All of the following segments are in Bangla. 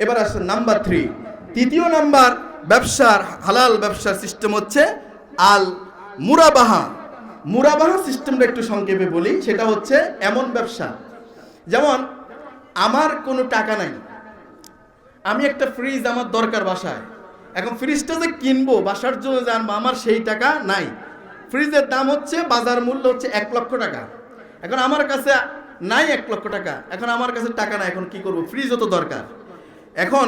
এবার আসেন নাম্বার থ্রি তৃতীয় নাম্বার ব্যবসার, হালাল ব্যবসার সিস্টেম হচ্ছে আল মুরাবাহা। মুরাবাহা সিস্টেমটা একটু সংক্ষেপে বলি, সেটা হচ্ছে এমন ব্যবসা। যেমন, আমার কোনো টাকা নাই। আমি একটা ফ্রিজ আমার দরকার বাসায়। এখন ফ্রিজটা যে কিনবো, বাসার জন্য যে আনব, আমার সেই টাকা নাই। ফ্রিজের দাম হচ্ছে, বাজার মূল্য হচ্ছে এক লক্ষ টাকা। এখন আমার কাছে নাই এক লক্ষ টাকা। এখন আমার কাছে টাকা নাই, এখন কি করব? ফ্রিজও তো দরকার। এখন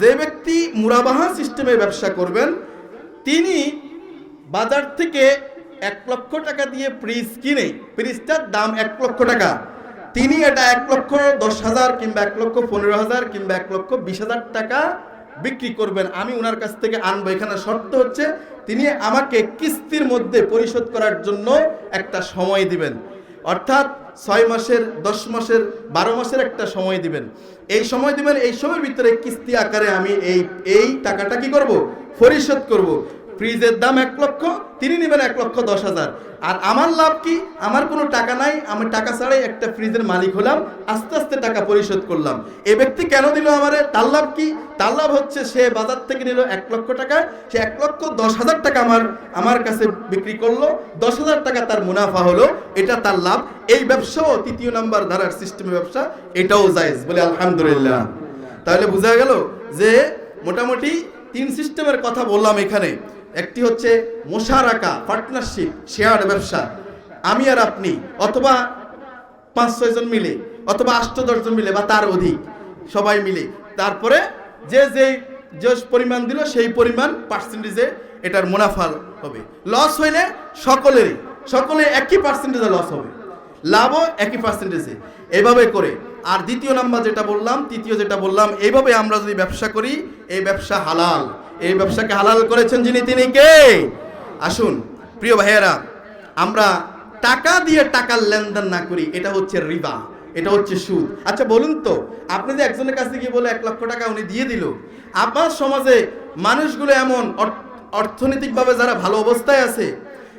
যে ব্যক্তি মুরাবাহা সিস্টেমে ব্যবসা করবেন, তিনি বাজার থেকে এক লক্ষ টাকা দিয়ে ফ্রিজ কিনে, ফ্রিজটার দাম এক লক্ষ টাকা। তিনি এটা এক লক্ষ দশ হাজার কিংবা এক লক্ষ পনেরো হাজার কিংবা এক লক্ষ বিশ হাজার টাকা বিক্রি করবেন। আমি ওনার কাছ থেকে আনব। এখানে শর্ত হচ্ছে, তিনি আমাকে কিস্তির মধ্যে পরিশোধ করার জন্য একটা সময় দিবেন। অর্থাৎ ছয় মাসের, দশ মাসের, বারো মাসের একটা সময় দিবেন। এই সময় দিবেন, এই সময়ের ভিতরে কিস্তি আকারে আমি এই এই টাকাটা কি করব? পরিশোধ করব। ফ্রিজের দাম এক লক্ষ, তিনি নেবেন এক লক্ষ দশ হাজার। আর আমার লাভ কি? আমার কোনো টাকা নাই, আমি টাকা ছাড়াই একটা ফ্রিজের মালিক হলাম, আস্তে আস্তে টাকা পরিশোধ করলাম। এ ব্যক্তি কেন দিল আমারে? তার লাভ কি? তার লাভ হচ্ছে সে বাজার থেকে নিল এক লক্ষ টাকা, সে এক লক্ষ দশ হাজার টাকা আমার আমার কাছে বিক্রি করল, দশ হাজার টাকা তার মুনাফা হলো, এটা তার লাভ। এই ব্যবসাও তৃতীয় নাম্বার ধারার সিস্টেমের ব্যবসা, এটাও জায়েজ বলে আলহামদুলিল্লাহ। তাহলে বোঝা গেল যে মোটামুটি তিন সিস্টেমের কথা বললাম এখানে। একটি হচ্ছে মোশারাকা পার্টনারশিপ শেয়ার ব্যবসা। আমি আর আপনি, অথবা পাঁচ ছয়জন মিলে, অথবা আষ্ট দশজন মিলে, বা তার অধিক, সবাই মিলে। তারপরে যে যে যে পরিমাণ দিল, সেই পরিমাণ পার্সেন্টেজে এটার মুনাফা হবে। লস হইলে সকলেরই, সকলে একই পার্সেন্টেজে লস হবে। লাভও একই পার্সেন্টেজে এভাবে করে। আর দ্বিতীয় নাম্বার যেটা বললাম, তৃতীয় যেটা বললাম এইভাবে আমরা যদি ব্যবসা করি, এই ব্যবসা হালাল। এই ব্যবসাকে হালাল করেছেন যিনি, তিনি কে? আসুন, প্রিয় ভাইয়েরা, আমরা টাকা দিয়ে টাকার লেনদেন না করি, এটা হচ্ছে রিবা, এটা হচ্ছে সুদ। আচ্ছা বলুন তো, আপনি যে একজনের কাছে গিয়ে বলে এক লক্ষ টাকা উনি দিয়ে দিল, আপনার সমাজে মানুষগুলো এমন অর- অর্থনৈতিকভাবে যারা ভালো অবস্থায় আছে,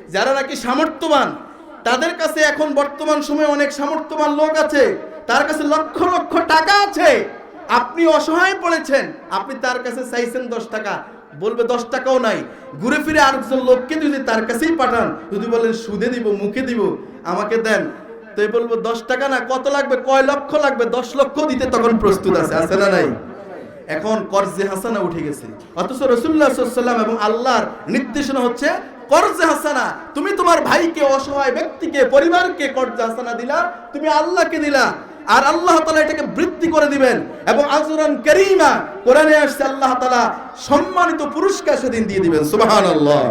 যারা নাকি সামর্থ্যবান, তাদের কাছে এখন বর্তমান সময়ে অনেক সামর্থ্যবান লোক আছে, তার কাছে লক্ষ লক্ষ টাকা আছে। আপনি অসহায় পড়েছেন, আপনি তার কাছে চাইছেন দশ টাকা, বলবে দশ টাকাও নাই। ঘুরে ফিরে আরেকজন লোককে যদি তার কাছেই পাঠান, যদি বলেন, সুদে দিব, মুখে দিব, আমাকে দেন। তো বলব, দশ টাকা না, কত লাগবে? কয় লক্ষ লাগবে? দশ লক্ষ দিতে তখন প্রস্তুত আছে আছে না নাই? এখন কর্জে হাসানা উঠে গেছে। অথচ রসুল্লাহ সাল্লাম এবং আল্লাহর নির্দেশনা হচ্ছে, কর্জে হাসানা, তুমি তোমার ভাইকে, অসহায় ব্যক্তিকে, পরিবারকে কর্জে হাসানা দিলা, তুমি আল্লাহকে দিলা। আর আল্লাহ তালা এটাকে বৃদ্ধি করে দিবেন। এবং আজরান করিমা, কোরআনে আসছে আল্লাহ তালা সম্মানিত পুরস্কার সেদিন দিয়ে দিবেন। সুবাহান আল্লাহ